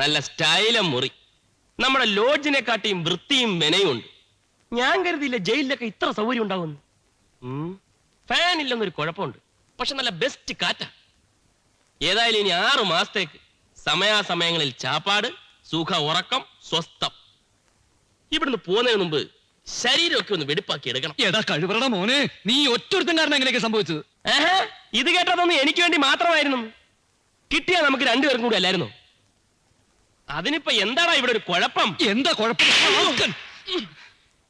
നല്ല സ്റ്റൈലും മുറി. നമ്മുടെ ലോഡ്ജിനെ കാട്ടിയും വൃത്തിയും മെനയും ഉണ്ട് ഞാൻ കരുതിയില്ല ജയിലിലൊക്കെ ഇത്ര സൗകര്യം ഉണ്ടാവുന്നു ഫാൻ ഇല്ലെന്നൊരു കുഴപ്പമുണ്ട്. പക്ഷെ നല്ല ബെസ്റ്റ് കാറ്റാ. ഏതായാലും ഇനി ആറു മാസത്തേക്ക് സമയാസമയങ്ങളിൽ ചാപ്പാട് സുഖ ഉറക്കം സ്വസ്ഥം. ഇവിടുന്ന് പോകുന്നതിന് മുമ്പ് ശരീരമൊക്കെ ഒന്ന് വെടിപ്പാക്കി എടുക്കണം. എടാ കഴിവറട മോനെ നീ ഒറ്റൊരുത്തൻ കാരണം എങ്ങനെയൊക്കെ സംഭവിച്ചത്? ഇത് കേട്ടതൊന്നും എനിക്ക് വേണ്ടി മാത്രമായിരുന്നു. കിട്ടിയാ നമുക്ക് രണ്ടുപേർക്കും കൂടി അല്ലായിരുന്നു? അതിനിപ്പോ എന്താടാ ഇവിടെ ഒരു കുഴപ്പം എന്താ കുഴപ്പം.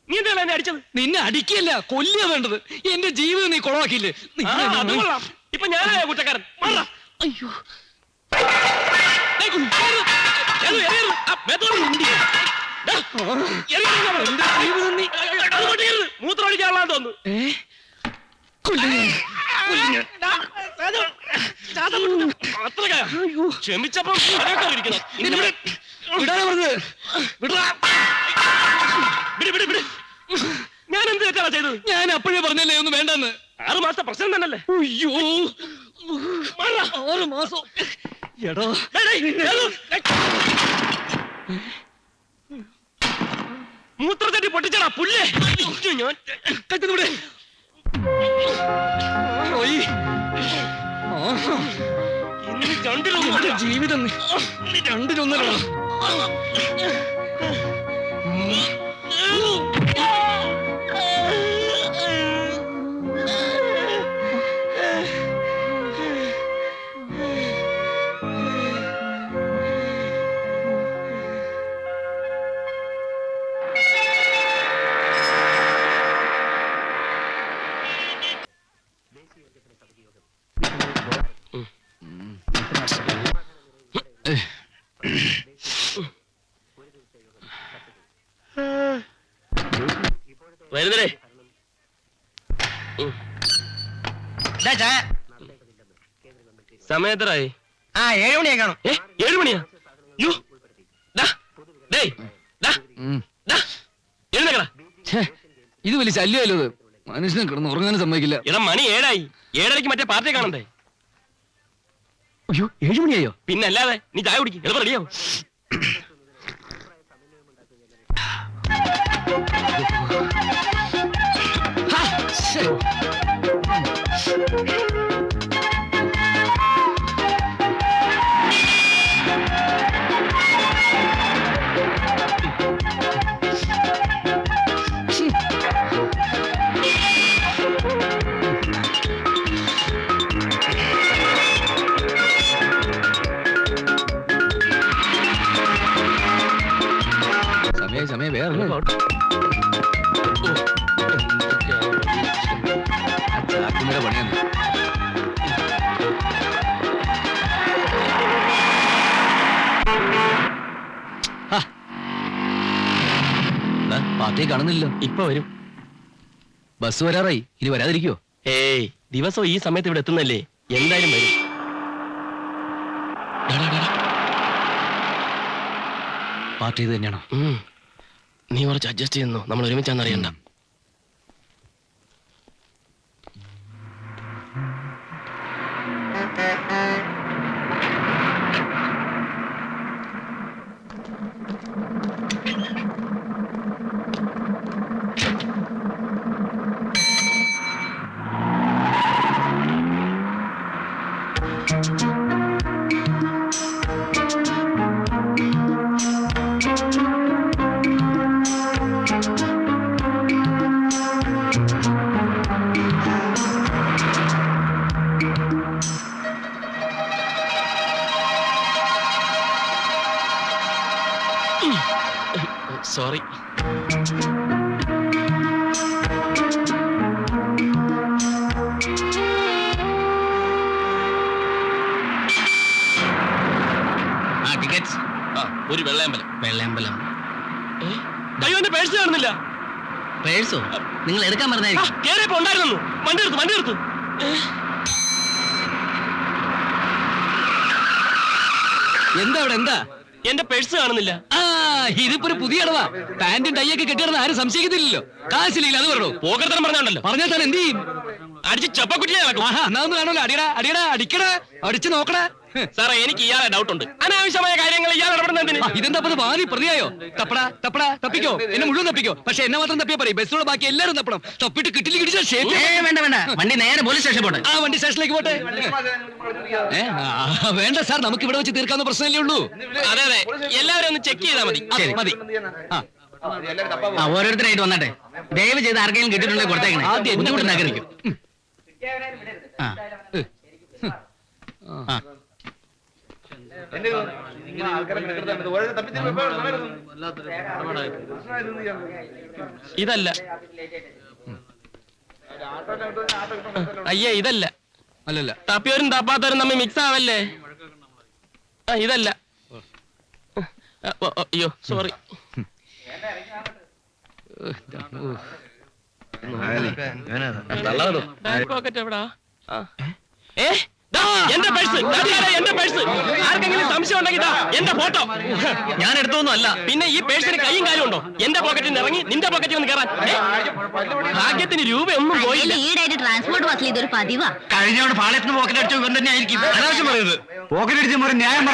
നീ എന്താണ് എന്നെ അടിച്ചത് നിന്നെ അടിക്കല്ല കൊല്ലുക വേണ്ടത് എന്റെ ജീവിതം നീ കൊളവാക്കിയില്ലേ ആ, നിന്നെ ഞാൻ- അത് കൊള്ളാം. ഇപ്പൊ ഞാനായ കുറ്റക്കാരൻ മാറാ. അയ്യോ കേറ്. കേറ്, കേറ്. ആ, മേത്തോട്ട് ഉണ്ട്. ദാ, എറിയരുത് നമ്മൾ. എന്റെ ജീവിതം നീ അതുകൊണ്ട് എറിയരുത്. മൂത്രമൊഴിക്കാനുള്ളതാന്ന് തോന്നുന്നു ഏ? കൊല്ലും ഞാൻ. കൊല്ലും ഞാൻ. ക്ഷമിച്ചപ്പം ഇവിടെ-. ഞാൻ എന്ത് തെറ്റാണ് ചെയ്തത്? ഞാൻ അപ്പോഴേ പറഞ്ഞല്ലേ ഒന്നും വേണ്ടെന്ന്. ആറു മാസത്തെ പ്രശ്നം തന്നല്ലേ അയ്യോ. ആറ് മാസം. എടാ. മൂത്രച്ചട്ടി പൊട്ടിച്ചടാ പുല്ലേ? ഞാൻ പോയി. ആഹാ. ഇന്ന് ജീവിതം നീ നീ സമയത്തറായി ആ ഏഴ് മണിയാ കാണും. ഏ ഏഴു മണിയാ? യോ ദാ, ഡേയ്, ദാ, ദാ, എഴുന്നേക്കടാ. ഛേ, ഇത് വലിയ ശല്യമല്ലോ ഇത്. മനുഷ്യനെ കിടന്ന് ഉറങ്ങാനും സമ്മതിക്കില്ല. എടാ മണി ഏഴായി. ഏഴരയ്ക്ക് മറ്റേ പാർട്ടി കാണണ്ടേ? അയ്യോ ഏഴു മണിയായോ? പിന്നെ അല്ലാതെ നീ ചായ കുടിക്കും. എളുപ്പം റെഡിയാവും ഹാ, ശ്ശേ. പണിയാണ് പാർട്ടിയെ കാണുന്നില്ലല്ലോ. ഇപ്പൊ വരും. ബസ് വരാറായി. ഇനി വരാതിരിക്കോ ഏയ് ദിവസവും ഈ സമയത്ത് ഇവിടെ എത്തുന്നല്ലേ? എന്തായാലും വരും. പാർട്ടി ഇത് തന്നെയാണോ. നീ കുറച്ച് അഡ്ജസ്റ്റ് ചെയ്യുന്നു. നമ്മൾ ഒരുമിച്ചാന്ന് അറിയണ്ട. വെള്ളയമ്പലം? അയ്യോ എന്റെ പേഴ്സ് കാണുന്നില്ല. പേഴ്സോ നിങ്ങൾ എടുക്കാൻ പറഞ്ഞായിരിക്കും. കേറിയപ്പോ ഉണ്ടായിരുന്നു വണ്ടി എടുത്തു വണ്ടി എടുത്തു. എന്താ അവിടെ എന്താ? എന്റെ പേഴ്സ് കാണുന്നില്ല. ആ ഇതിപ്പോ ഒരു പുതിയ അടവാ. പാന്റും ടൈയൊക്കെ കെട്ടിയിടുന്ന ആരും സംശയിക്കുന്നില്ലല്ലോ കാശില്ലെങ്കിൽ അത് പറഞ്ഞു. പോകർത്തനം പറഞ്ഞോണ്ടല്ലോ. പറഞ്ഞാൽ താൻ എന്ത് ചെയ്യും? അടിച്ച് ചപ്പക്കുറ്റിയെ ആഹാ എന്നാ ഒന്ന് കാണുമല്ലോ. അടിയടാ അടിയടാ അടിക്കടാ അടിച്ചു നോക്കടാ. സാറേ എനിക്ക് ഇയാളെ ഡൗട്ട് ഉണ്ട്. അനാവശ്യമായ കാര്യങ്ങൾ ഇയാൾ ഇടപെടുന്നതിന്. ഇതെന്താ അപ്പൊ വാരി പ്രതിയായോ? തപ്പടാ തപ്പടാ തപ്പിക്കോ. എന്നെ മുഴുവൻ തപ്പിക്കോ. പക്ഷെ എന്നെ മാത്രം തപ്പിയാ പറയും. ബസ്സിലുള്ള ബാക്കി എല്ലാവരും തപ്പണം. തപ്പിട്ട് കിട്ടില്ല കിട്ടിച്ച ഷേപ്പ് വേണ്ട വേണ്ട. വണ്ടി നേരെ പോലീസ് സ്റ്റേഷൻ പോട്ടെ. ആ വണ്ടി സ്റ്റേഷനിലേക്ക് പോട്ടെ. ആ, വേണ്ട സാർ നമുക്ക് ഇവിടെ വെച്ച് തീർക്കാവുന്ന പ്രശ്നമല്ലേ ഉള്ളൂ. അതെ അതെ. എല്ലാവരും ഒന്ന് ചെക്ക് ചെയ്താൽ മതി. മതി. ആ. ഓരോരുത്തരായിട്ട് വന്നട്ടെ. ദയവ് ചെയ്ത് ആർക്കെങ്കിലും കിട്ടിയിട്ടുണ്ടെങ്കിൽ കൊടുത്തേക്കണേ. ആദ്യം എന്നെ ബുദ്ധിമുട്ടുണ്ടാക്കരുത് ആ. ആ. ഇതല്ല അയ്യേ ഇതല്ല അല്ലല്ല തപ്പിയവരും തപ്പാത്തവരും തമ്മിൽ മിക്സ് ആവല്ലേ ആ ഇതല്ല അയ്യോ സോറി പോക്കറ്റ് എവിടാ ആ. ഏ എന്റെ പേഴ്സ് എന്റെ പേഴ്സ് ആർക്കെങ്കിലും സംശയം ഉണ്ടെങ്കിൽ എന്റെ ഫോട്ടോ ഞാൻ എടുത്തൊന്നും അല്ല പിന്നെ ഈ പേഴ്സിന് കൈയും കാലും ഉണ്ടോ എന്റെ പോക്കറ്റിൽ നിന്ന് ഇറങ്ങി നിന്റെ പോക്കറ്റിൽ നിന്ന് കയറാൻ? ഭാഗ്യത്തിന് രൂപയൊന്നും പോയില്ല ഈടായിട്ട് ട്രാൻസ്പോർട്ട് ബസ്സിൽ ഇതൊരു പതിവാ കഴിഞ്ഞോട് പാളയത്തിന് പോക്കറ്റ് അടിച്ചു ഇവൻ തന്നെ ആയിരിക്കും അനാവശ്യം പറയുന്നത് പോക്കറ്റ് അടിച്ച് ഒരു ന്യായം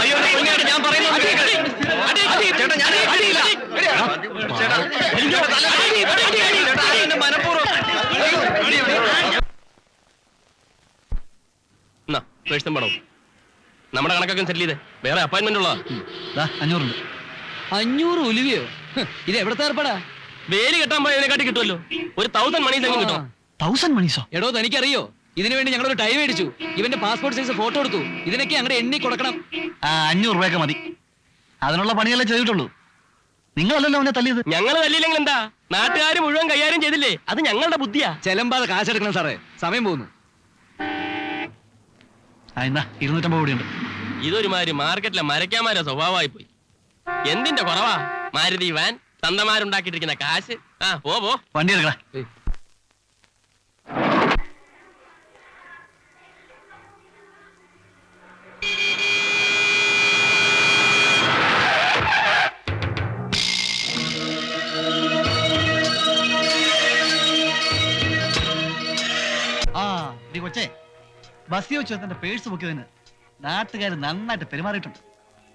അയ്യോ, ഞാൻ പറയുന്നത് ചേട്ടാ, ഞാൻ എന്നാ, പേഴ്സും പണവും നമ്മുടെ കണക്കൊക്കെ സെറ്റിൽ ചെയ്തേ. വേറെ അപ്പോയിന്റ്മെന്റ് ഉള്ളതാ. അഞ്ഞൂറുണ്ട്. അഞ്ഞൂറ് ഒലിവിയോ ഇത് എവിടത്തെ ഏർപ്പാടാ? വേലി കെട്ടാൻ പോയതിനെക്കാട്ടി കിട്ടുമല്ലോ. ഒരു തൗസൻഡ് മണി എങ്കിലും കിട്ടും തൗസൻഡ് മണീസോ എടോ തനിക്കറിയോ? ഇതിനു വേണ്ടി ഞങ്ങളൊരു ടൈം മേടിച്ചു. ഇവന്റെ പാസ്പോർട്ട് സൈസ് ഫോട്ടോ എടുത്തു. ഇതിനൊക്കെ അങ്ങനെ എണ്ണി കൊടുക്കണം. ആ അഞ്ഞൂറ് രൂപയൊക്കെ മതി. അതിനുള്ള പണിയല്ലേ ചെയ്തിട്ടുള്ളൂ. നിങ്ങളല്ലല്ലോ അവനെ തല്ലിയത്. ഞങ്ങൾ തല്ലിയില്ലെങ്കിൽ എന്താ? നാട്ടുകാർ മുഴുവൻ കൈകാര്യം ചെയ്തില്ലേ? അത് ഞങ്ങളുടെ ബുദ്ധിയാ. ചെലമ്പാതെ കാശെടുക്കണം സാറേ. സമയം പോകുന്നു. എന്നാ ഇരുന്നൂറ്റമ്പത് കോടിയുണ്ട്. ഇതൊരുമാതിരി മാർക്കറ്റിലെ മരക്കാമാരെ സ്വഭാവമായി പോയി എന്തിന്റെ കുറവാ? മാരുതി വാൻ തന്തമാരുണ്ടാക്കിയിട്ടിരിക്കുന്ന കാശ്. ആ പോ പോ. വണ്ടി എടുക്കടാ. ബസ്സിൽ വെച്ച് തന്റെ പേഴ്സ് പൊക്കിയതിന് നാട്ടുകാർ നന്നായിട്ട് പെരുമാറിയിട്ടുണ്ട്.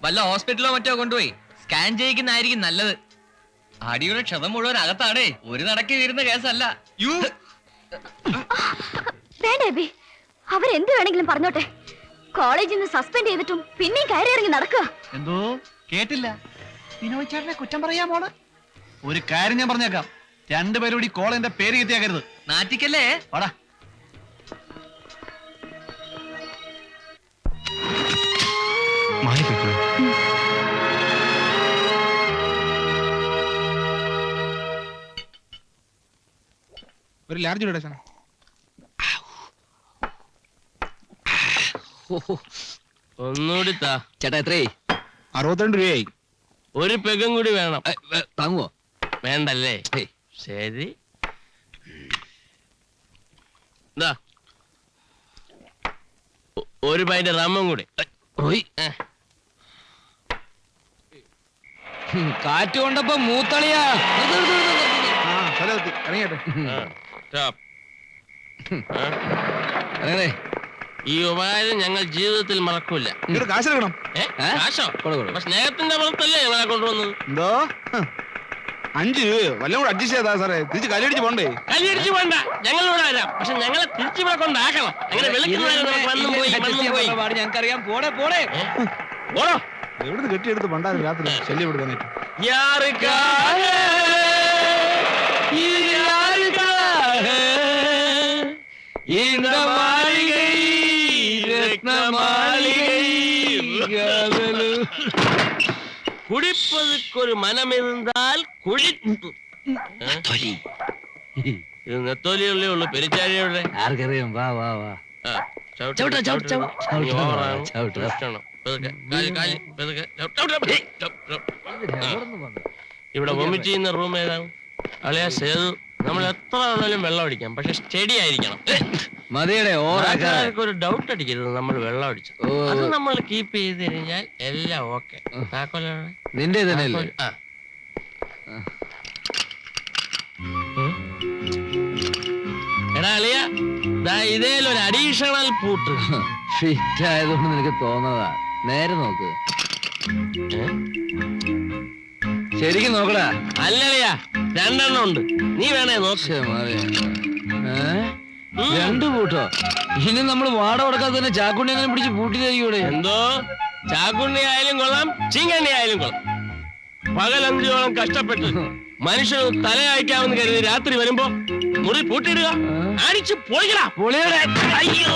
വല്ല ഹോസ്പിറ്റലോ മറ്റോ കൊണ്ടുപോയി? സ്കാൻ ചെയ്യിക്കുന്നതായിരിക്കും നല്ലത്. അടിയുടെ ക്ഷതം മുഴുവൻ അകത്താണേ. ഒരു നടക്കി വീരുന്ന കേസല്ല. യു. വേണ്ട എബി. അവരെന്ത് വേണമെങ്കിലും പറഞ്ഞോട്ടെ. കോളേജിൽ നിന്ന് സസ്പെൻഡ് ചെയ്തിട്ടും പിന്നെയും കയറി ഇറങ്ങി നടക്കുക. എന്തോ? കേട്ടില്ല. വിനോദ് ചേട്ടനെ കുറ്റം പറയാമോൾ ഒരു കാര്യം ഞാൻ പറഞ്ഞേക്കാം. രണ്ടുപേരും കൂടി കോളേജിന്റെ പേര് കിട്ടിയാക്കരുത്. നാറ്റിക്കല്ലേ? വാടാ. ഒരു ലാർജ് ഡൊണേഷനാ ഒന്നുകൂടി താ. ചേട്ടാ എത്രയായി? അറുപത്തിരണ്ട് രൂപയായി. ഒരു പെഗും കൂടി വേണം. ഏ, ഏ, താങ്ങുവോ? വേണ്ടല്ലേ? ഏയ്. ശരി. ദാ. ഒ- ഒരു പൈന്റെ റമ്മും കൂടി. ഓയ്. ഏ. കാറ്റ് കൊണ്ടപ്പോ മൂത്തളിയാ. ഇറങ്ങിയട്ടെ ആ, അങ്ങനെ ഈ ഉപകാരം ഞങ്ങൾ ജീവിതത്തിൽ മറക്കൂല. ഇവിടെ കാശ്? എടുക്കണം? കാശോ സ്നേഹത്തിന്റെ പുറത്തല്ലേ ഞങ്ങളെ കൊണ്ടുവന്നത്? എന്തോ. അഞ്ച് വല്ലതും കൂടെ അഡ്ജസ്റ്റ് ചെയ്താ സാറേ. തിരിച്ച് കല്ലടിച്ച് പോണ്ടേ? കല്ലടിച്ച് പോണ്ട. ഞങ്ങളിവിടെ വരാം. പക്ഷെ ഞങ്ങളെ തിരിച്ചു ഇവിടെ കൊണ്ടാക്കണം. അങ്ങനെ വിളിക്കുന്നവരെ ഞങ്ങൾക്കറിയാം. പോടെ പോടെ. പോടോ. എവിടുന്ന് കെട്ടിയെടുത്ത് പണ്ടായിരുന്നു രാത്രി ശല്യം എടുക്കാനായിട്ട് இந்த மாளிகை ரத்ன மாளிகை குடிப்பதற்கு ஒரு மனம் இருந்தால் குடிப்பு ഇത് നെത്തോലിയുള്ളേ ഉള്ളു പെരിച്ചാഴിയുടെ ആർക്കറിയാം വാ വാ വാ ചവിട്ട് ചവിട്ട്, ചവിട്ട്, ചവിട്ട്. ഇനി ചവിട്ട്, ഓവറാണ്. ചവിട്ട്. ഇഷ്ടമാണ്. പതുക്കെ, കാല്, കാല്, പതുക്കെ. ചവിട്ട്, ചവിട്ട്, ചവിട്ട്, ചവിട്ട്. ആ. ഇവിടെ വൊമിറ്റ് ചെയ്യുന്ന റൂം ഏതാണ് അളിയാ സേതു നമ്മൾ എത്ര വേണേലും വെള്ളം അടിക്കാം പക്ഷെ സ്റ്റഡി ആയിരിക്കണം മതിയുടെ ഒരു ഡൗട്ട് അടിക്കരുത് നമ്മൾ വെള്ളം അടിച്ചു. അത് നമ്മൾ കീപ്പ് ചെയ്ത് കഴിഞ്ഞാൽ എല്ലാം ഓക്കെ താക്കോലാണ് നിന്റെ തന്നെയല്ലേ? ആ. എടാ അളിയ ദാ ഇതേലൊരു അഡീഷണൽ പൂട്ട്. ഫിറ്റ് ആയതുകൊണ്ട് നിനക്ക് തോന്നതാ. നേരെ നോക്ക്? ശരിക്കും നോക്കടാ. അല്ലല്ലയാ രണ്ടെണ്ണം ഉണ്ട്. നീ വേണേ നോക്ക്? രണ്ടു കൂട്ടോ? ഇനി നമ്മൾ വാട കൊടുക്കാതെ തന്നെ ചാക്കുണ്ണി അങ്ങനെ പിടിച്ച് പൂട്ടി തരികൂടെ എന്തോ? ചാക്കുണ്ണി ആയാലും കൊള്ളാം ചീങ്കണ്ണി ആയാലും കൊള്ളാം. പകലഞ്ചോളം മനുഷ്യർ മനുഷ്യന് തലയായിക്കാമെന്ന് കരുതി രാത്രി വരുമ്പോ മുറി പൂട്ടിയിടുക. അടിച്ച് പൊളിക്കടാ. പൊളിയുടെ. അയ്യോ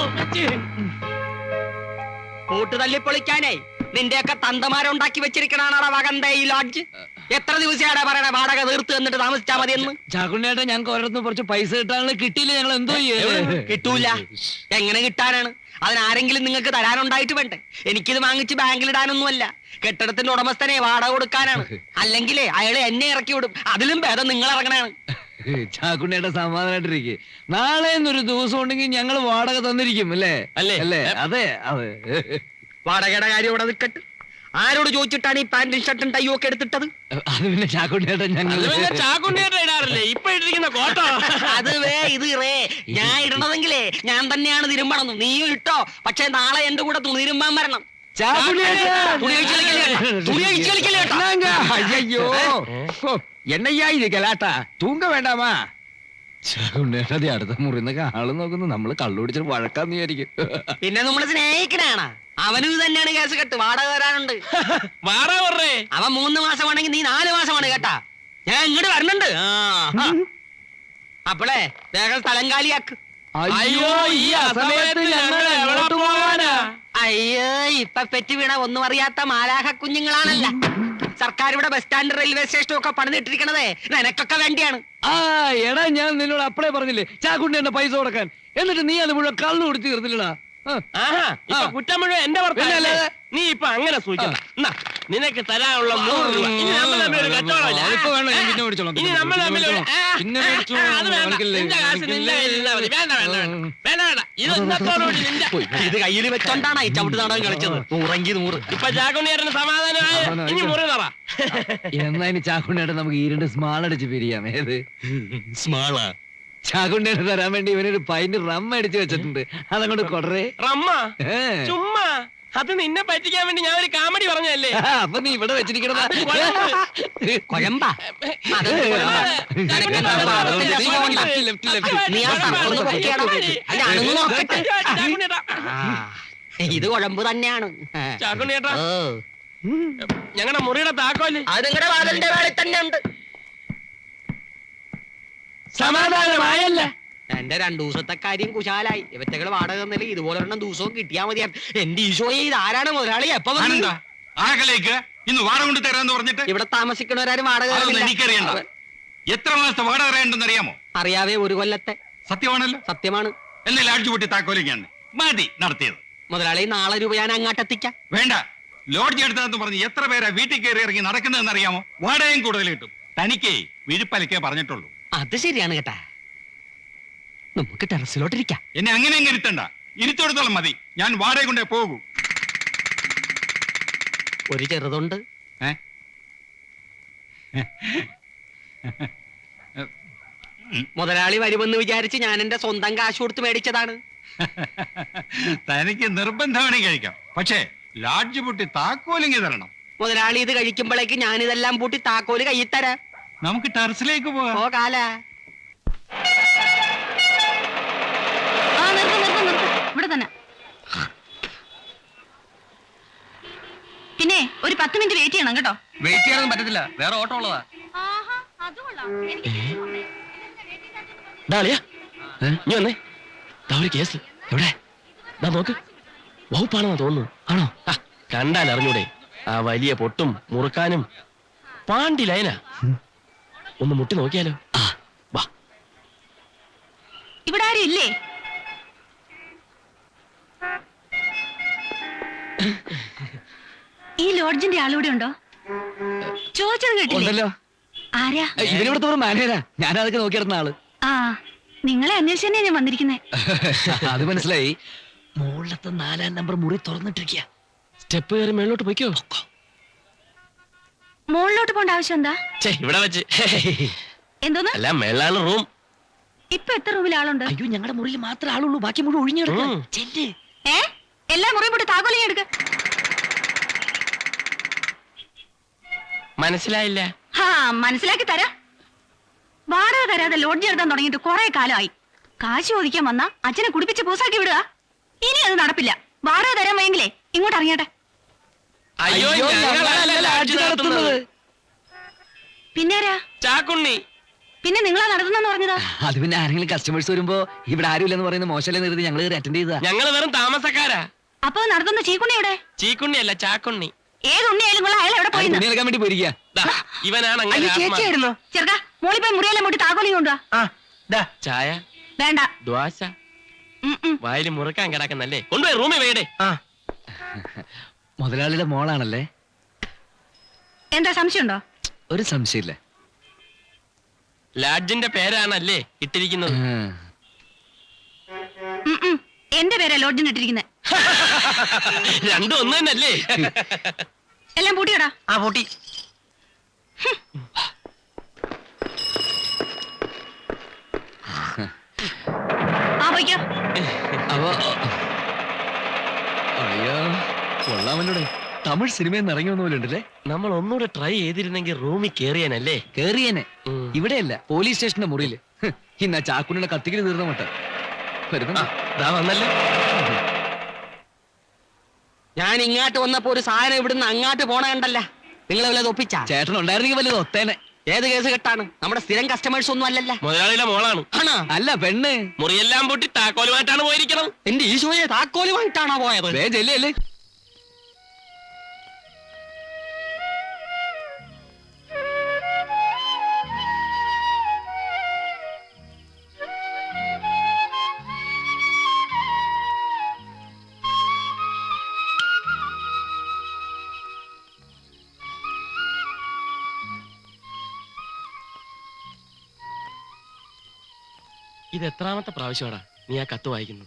പൂട്ട് തല്ലി പൊളിക്കാനേ നിന്റെയൊക്കെ തന്തമാരുണ്ടാക്കി വെച്ചിരിക്കണാണോ വകന്ത ഈ ലോഡ്ജ് എത്ര ദിവസമാണ് പറയണേ? വാടക തീർത്ത് എന്നിട്ട് താമസിച്ചാ മതി എന്ന് ചാക്കുണ്ണിയേട്ട ഞങ്ങൾക്ക് ഒരിടത്തുനിന്ന് കുറച്ച് പൈസ കിട്ടാനുള്ള കിട്ടിയില്ല. ഞങ്ങൾ എന്തോ കിട്ടൂല. എങ്ങനെ കിട്ടാനാണ്? അതിനാരെങ്കിലും നിങ്ങൾക്ക് തരാനുണ്ടായിട്ട് വേണ്ടേ? എനിക്കിത് വാങ്ങിച്ച് ബാങ്കിൽ ഇടാനൊന്നുമല്ല കെട്ടിടത്തിന്റെ ഉടമസ്ഥനെ വാടക കൊടുക്കാനാണ്. അല്ലെങ്കിലേ അയാളെ എന്നെ ഇറക്കി വിടും. അതിലും ഭേദം നിങ്ങൾ ഇറങ്ങണാണ് ചാക്കുണ്ണിയുടെ സമാധാനായിട്ടിരിക്കെ. നാളെ ഒരു ദിവസം ഉണ്ടെങ്കിൽ ഞങ്ങൾ വാടക തന്നിരിക്കും അല്ലേ? അല്ലേ? അല്ലേ? അതെ അതെ. വാടകയുടെ കാര്യം ഇവിടെ നിൽക്കട്ട്. ആരോട് ചോദിച്ചിട്ടാണ് ഈ പാന്റും ഷർട്ടും ടൈയും ഒക്കെ എടുത്തിട്ടത് അത് പിന്നെ ചാക്കുണ്ണിയേട്ട ഞങ്ങൾ അത് പിന്നെ ചാക്കുണ്ണിയായിട്ട് ഇടാറില്ലേ ഇപ്പൊ ഇട്ടിരിക്കുന്ന കോട്ടോ അത് വേ ഇത് റേ ഞാൻ ഇടണതെങ്കിലേ ഞാൻ തന്നെയാണ് തിരുമ്പണം നീയും ഇട്ടോ പക്ഷെ നാളെ എന്റെ കൂടെ തുണി തിരുമ്പാൻ വരണം തുണി അഴിച്ച് കളിക്കല്ലേ കേട്ടോ? തുണി അഴിച്ച് കളിക്കല്ലേ കേട്ടോ? ஐயோ என்னையா இது கலாட்டா தூங்க வேண்டாமா ചാക്കുണ്ണിയേട്ട അടുത്ത മുറിന്നൊക്കെ ആള് നോക്കുന്നു നമ്മള് കള്ളു പിടിച്ചിട്ട് വഴക്കാന്ന് വിചാരിക്കും പിന്നെ നമ്മൾ സ്നേഹിക്കണാണ് അവനും ഇത് തന്നെയാണ് കേസ് കെട്ട്. വാടക വരാനുണ്ട് വാടക പറഞ്ഞേ? അവൻ മൂന്ന് മാസം മാസമാണെങ്കിൽ നീ നാല് മാസമാണ് കേട്ടാ. ഞാൻ ഇങ്ങോട്ട് വരണുണ്ട്. അപ്പളേ വേഗം സ്ഥലം കാലിയാക്ക്. അയ്യോ ഈ അയ്യോ ഇപ്പൊ പെറ്റി വീണ ഒന്നും അറിയാത്ത മാലാഹ കുഞ്ഞുങ്ങളാണല്ല. സർക്കാർ ഇവിടെ ബസ് സ്റ്റാൻഡ് റെയിൽവേ സ്റ്റേഷനും ഒക്കെ പണിതിട്ടിരിക്കണതേ. നിനക്കൊക്കെ വേണ്ടിയാണ്. ആ എടാ ഞാൻ നിന്നോട് അപ്പളേ പറഞ്ഞില്ലേ ചാക്കുണ്ണിയുടെ പൈസ കൊടുക്കാൻ. എന്നിട്ട് നീ അത് മുഴുവൻ കള്ളു കൊടുത്തു തീർന്നില്ലടാ. ആഹാ ഇപ്പൊ. കുറ്റം മുഴുവൻ എന്റെ നീ ഇപ്പൊ അങ്ങനെ സൂചിക്കണം എന്നാ, നിനക്ക് തരാനുള്ള നൂറ് രൂപ. ഇനി നമ്മൾ തമ്മിൽ ഒരു കച്ചവടമില്ല ഇപ്പൊ വേണ്ട, ഇനി നമ്മൾ തമ്മിൽ വേണ്ട. നിന്റെ കാശ് നിന്റെ കാണിക്കില്ലേ. മതി. വേണ്ട വേണ്ട വേണ്ട. വേണ്ട വേണ്ട. ഇത് ഇന്നത്തോടുകൂടി നിന്റെ ഇത് കയ്യിൽ വെച്ചോണ്ടാണ് ഈ ചവിട്ട് നാടകം കളിച്ചത്. ഉറങ്ങി നൂറ്. ഇപ്പൊ ചാക്കുണ്ണിയേരന് സമാധാനമായ? ഇനി മുറി തറ എന്നാ ഇനി ചാക്കുണ്ണിയുടെ നമുക്ക് ഈരണ്ട് രണ്ട് സ്മാൾ അടിച്ച് പിരിയാം. ഏത്? സ്മാളാ. ചാക്കുണ്ണിയുടെ തരാൻ വേണ്ടി ഇവനൊരു പൈന് റം അടിച്ചു വെച്ചിട്ടുണ്ട്. അതങ്ങോട്ട് കൊടറേ. റമ്മ ഏ. ചുമ്മാ? അത് നിന്നെ പറ്റിക്കാൻ വേണ്ടി ഞാൻ ഒരു കാമഡി പറഞ്ഞല്ലേ ആ, അപ്പൊ നീ ഇവിടെ വെച്ചിരിക്കണതാ. അത് കുഴമ്പ്. കൊഴമ്പാ? അതെന്ത് കൊഴമ്പാ? നിനക്കെന്താ പാപത്തിന്റെ അസുഖം കൊണ്ടാ? നീ ആ സർപ്പത്ത് പൊക്കിയാണോ? അല്ല, അതൊന്ന് നോക്കട്ടെ. ആ, ഇത് കുഴമ്പ് തന്നെയാണ്. ഓ. ഞങ്ങളുടെ മുറിയുടെ താക്കോൽ. അത് നിങ്ങളുടെ വാതിലിന്റെ വേളി തന്നെ ഉണ്ട് സമാധാനമായല്ല. എന്റെ രണ്ടു ദിവസത്തെ കാര്യം കുശാലായി. ഇവറ്റകൾ വാടക തന്നില്ല ഇതുപോലെ ഒരെണ്ണം ദിവസവും കിട്ടിയാ മതി എന്റെ ഈശോയെ ഇത് ആരാണ് മുതലാളി? എപ്പോ? ആനന്ദ ആകലേക്ക് ഇന്ന് വാടക കൊണ്ട് തരാന്ന് പറഞ്ഞിട്ട്? ഇവിടെ താമസിക്കണവരാരും വാടക അതൊന്നും. എനിക്കറിയണ്ട. എത്ര മാസത്തെ വാടക അറിയണ്ടെന്ന് അറിയാമോ അറിയാവേ ഒരു കൊല്ലത്തെ. സത്യമാണല്ലോ? സത്യമാണ്. എന്നെ അടിച്ചു പൊട്ടി താക്കോലിക്കാണ്. മതി നടത്തിയത്. മുതലാളി നാളെ രൂപ ഞാൻ അങ്ങാട്ടെത്തിക്കാം വേണ്ട. ലോഡ്ജ് എടുത്തതെന്ന് പറഞ്ഞ് എത്ര പേരാ വീട്ടിൽ കയറി ഇറങ്ങി നടക്കുന്നതെന്ന് അറിയാമോ വാടകയും കൂടുതൽ കിട്ടും. തനിക്കേ വിഴുപ്പലക്കേ പറഞ്ഞിട്ടുള്ളൂ. അത് ശരിയാണ് കേട്ടാ. നമുക്ക് ടെറസിലോട്ടിരിക്കാം. എന്നെ അങ്ങനെ അങ്ങ് ഇരുത്തണ്ട. ഇരുത്തോടത്തോളം മതി. ഞാൻ വാടക കൊണ്ടേ പോകൂ. ഒരു ചെറുതുണ്ട്. ഏ? മുതലാളി വരുമെന്ന് വിചാരിച്ച് ഞാൻ എന്റെ സ്വന്തം കാശ് കൊടുത്ത് മേടിച്ചതാണ്. തനിക്ക് നിർബന്ധമാണെങ്കിൽ കഴിക്കാം. പക്ഷേ ലാഡ്ജ് പൊട്ടി താക്കോലിങ്ങി തരണം. മുതലാളി ഇത് കഴിക്കുമ്പോഴേക്ക് ഞാൻ ഇതെല്ലാം പൂട്ടി താക്കോൽ കയ്യിൽ തരാം. നമുക്ക് ടെറസിലേക്ക് പോകാം. ഓ കാല. ആ നിർത്ത് നിർത്ത് നിർത്ത്. ഇവിടെ തന്നെ. പിന്നെ ഒരു പത്ത് മിനിറ്റ് വെയിറ്റ് ചെയ്യണം കേട്ടോ. വെയിറ്റ് ചെയ്യാനൊന്നും പറ്റത്തില്ല. വേറെ ഓട്ടോ ഉള്ളതാ. ഡാളിയാ നീ വന്നേ. ദാ ഒരു കേസ് എവിടെ? ദാ നോക്ക്. വകുപ്പാണെന്നാ തോന്നുന്നു. ആണോ? കണ്ടാൽ അറിഞ്ഞൂടെ ആ വലിയ പൊട്ടും മുറുക്കാനും പാണ്ടി ലൈന. ഒന്ന് മുട്ടി നോക്കിയാലോ? ആ വാ. ഇവിടെ ആരും ഇല്ലേ? ഈ ലോഡ്ജിന്റെ ആളിവിടെ ഉണ്ടോ? ചോദിച്ചത് കേട്ടില്ലേ? ഉണ്ടല്ലോ. ആരാ? ഇവനിവിടുത്തെ ഒരു മാനേജരാ. ഞാൻ അതൊക്കെ നോക്കിയിരുന്ന ആൾ. ആ നിങ്ങളെ അന്വേഷിച്ചെന്നെ ഞാൻ വന്നിരിക്കുന്നേ. അത് മനസ്സിലായി. മുകളിലത്തെ നാലാം നമ്പർ മുറി തുറന്നിട്ടിരിക്കുക സ്റ്റെപ്പ് കയറി മേളിലോട്ട് പോയിക്കോ. മുകളിലോട്ട് പോണ്ട ആവശ്യം എന്താ ഇവിടെ വെച്ച്. എന്തോന്ന്? അല്ല മേളാണ് റൂം. ഇപ്പൊ എത്ര റൂമിൽ ആളുണ്ട്? അയ്യോ ഞങ്ങളുടെ മുറിയിൽ മാത്രമേ ആളുള്ളൂ. ബാക്കി മുഴുവൻ ഒഴിഞ്ഞു കിടക്കുക ഉം. ചെല്ല്. ഏ? എല്ലാ മുറിയും പോയിട്ട് താക്കോലിങ് എടുക്ക. മനസ്സിലായില്ല? ഹാ മനസ്സിലാക്കി തരാ. വാടക തരാതെ ലോഡ്ജ് എടുത്താൻ തുടങ്ങിയിട്ട് കുറെ കാലമായി. കാശ് ചോദിക്കാൻ വന്ന അച്ഛനെ കുടിപ്പിച്ച് പൂസാക്കി വിടുക. ഇനി അത് നടപ്പില്ല. വാടക തരാൻ വയ്യെങ്കിലേ ഇങ്ങോട്ട് ഇറങ്ങിയട്ടെ. അയ്യോ ഞങ്ങളല്ല ലാഡ്ജ് നടത്തുന്നത്. പിന്നേരാ? ചാക്കുണ്ണി. പിന്നെ നിങ്ങളാ നടത്തുന്നെന്ന് പറഞ്ഞതാ? അത് പിന്നെ ആരെങ്കിലും കസ്റ്റമേഴ്സ് വരുമ്പോ ഇവിടെ ആരും ഇല്ലെന്ന് പറയുന്ന മോശമല്ലേ നിർത്തി ഞങ്ങൾ അറ്റൻഡ് ചെയ്താ ഞങ്ങൾ വെറും താമസക്കാരാ. അപ്പൊ നടത്തുന്ന ചീക്കുണ്ണി എവിടെ? ചീക്കുണ്ണി അല്ല ചാക്കുണ്ണി. ഏത് ഉണ്ണിയായാലും കൊള്ളാം. അയാൾ എവിടെ പോയി തുണി എടുക്കാൻ വേണ്ടി പോയിരിക്കുക ദാ, ഇവനാണ് അങ്ങനെ അയ്യോ ആത്മാ. ചേച്ചിയായിരുന്നോ. ചെറുക്ക മോളി പോയി മുറിയെല്ലാം മുട്ടി താക്കോലിങ് കൊണ്ടുവാ. ആ ദാ. ചായ? വേണ്ട. ദ്വാശ ഉം, ഉം. വായിൽ മുറുക്കാൻ കിടക്കുന്നല്ലേ? കൊണ്ടുപോയി റൂമിൽ വേടേ ആ. മുതലാളിയുടെ മോളാണല്ലേ? എന്താ സംശയമുണ്ടോ? ഒരു സംശയമില്ല. ലാഡ്ജിന്റെ പേരാണല്ലേ ഇട്ടിരിക്കുന്നത്. എന്റെ പേരാ ലോഡ്ജിന് ഇട്ടിരിക്കുന്നത് രണ്ടും ഒന്ന് തന്നെയല്ലേ? എല്ലാം പൂട്ടിയടാ? ആ പൂട്ടി. ആ പോയിക്കോ. അപ്പൊ അയ്യോ. കൊള്ളാമല്ലോടെ. തമിഴ് സിനിമയിൽ നിന്ന് ഇറങ്ങി വന്നോലുണ്ടല്ലേ നമ്മൾ ഒന്നുകൂടെ ട്രൈ ചെയ്തിരുന്നെങ്കിൽ റൂമിൽ കേറിയാനല്ലേ? കേറിയനെ. ഇവിടെയല്ല പോലീസ് സ്റ്റേഷന്റെ മുറിയിൽ. ഇന്ന ചാക്കുണ്ണിയുടെ കത്തിക്കൽ തീർന്ന മട്ട. വന്നല്ലേ? ഞാൻ ഇങ്ങോട്ട് വന്നപ്പോ ഒരു സാധനം ഇവിടുന്ന് അങ്ങോട്ട് പോണ കണ്ടല്ല നിങ്ങൾ വല്ലത് ഒപ്പിച്ച? ചേട്ടൻ ഉണ്ടായിരുന്നെങ്കിൽ വല്ലത് ഒത്തേനെ. ഏത് കേസ് കെട്ടാണ്? നമ്മുടെ സ്ഥിരം കസ്റ്റമേഴ്സ് ഒന്നും അല്ലല്ല. മുതലാളിയുടെ മോളാണ്. ആണോ? അല്ല പെണ്ണ്. മുറിയെല്ലാം പൂട്ടി താക്കോലുമായിട്ടാണ് പോയിരിക്കണം. എന്റെ ഈശോയെ താക്കോലുമായിട്ടാണോ പോയത്? വേ ഇത് എത്രാമത്തെ പ്രാവശ്യമാടാ നീ ആ കത്ത് വായിക്കുന്നു?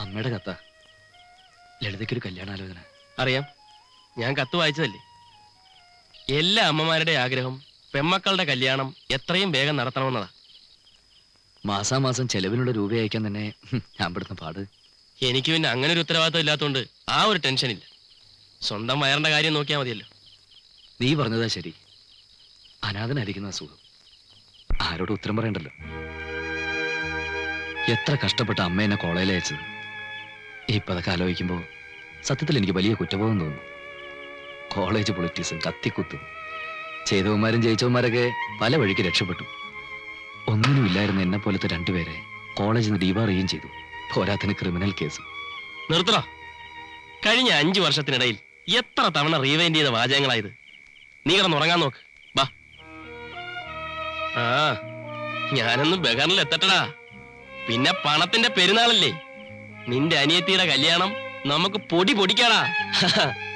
അമ്മയുടെ കത്ത. ലളിതയ്ക്കൊരു കല്യാണാലോചന. അറിയാം. ഞാൻ കത്ത് വായിച്ചതല്ലേ? എല്ലാ അമ്മമാരുടെ ആഗ്രഹം പെമ്മക്കളുടെ കല്യാണം എത്രയും വേഗം നടത്തണമെന്നതാ. മാസാമാസം ചെലവിനുള്ള രൂപ അയക്കാൻ തന്നെ ഹും, ഞാൻ പെടുന്ന പാട്. എനിക്ക് പിന്നെ അങ്ങനെ ഒരു ഉത്തരവാദിത്വം ഇല്ലാത്തതുകൊണ്ട് ആ ഒരു ടെൻഷനില്ല സ്വന്തം വയറിന്റെ കാര്യം നോക്കിയാൽ മതിയല്ലോ. നീ പറഞ്ഞതാ ശരി. അനാഥനായിരിക്കുന്ന അസുഖം. ആരോട് ഉത്തരം പറയണ്ടല്ലോ. എത്ര കഷ്ടപ്പെട്ട അമ്മ എന്നെ കോളേജിൽ അയച്ചത്. ഇപ്പൊ അതൊക്കെ ആലോചിക്കുമ്പോ സത്യത്തിൽ എനിക്ക് വലിയ കുറ്റബോധം തോന്നുന്നു. കോളേജ് പൊളിറ്റീസും കത്തിക്കുത്തും. ചെയ്തവന്മാരും ജയിച്ചവന്മാരൊക്കെ പല വഴിക്ക് രക്ഷപ്പെട്ടു. ഒന്നിനും ഇല്ലായിരുന്ന എന്നെ പോലത്തെ രണ്ടുപേരെ കോളേജിൽ നിന്ന് ഡീവാർ ചെയ്യുകയും ചെയ്തു. പോരാത്തിന് ക്രിമിനൽ കേസ്. നിർത്തണോ കഴിഞ്ഞ അഞ്ചു വർഷത്തിനിടയിൽ എത്ര തവണ റീവൈൻഡ് ചെയ്ത വാചകങ്ങളായത്? നീ കിടന്നുറങ്ങാൻ നോക്ക്. ബാ. ആ ഞാനൊന്ന് ബഹറിൽ എത്തട്ടടാ. പിന്നെ പണത്തിന്റെ പെരുന്നാളല്ലേ? നിന്റെ അനിയത്തിയുടെ കല്യാണം നമുക്ക് പൊടി പൊടിക്കാടാ.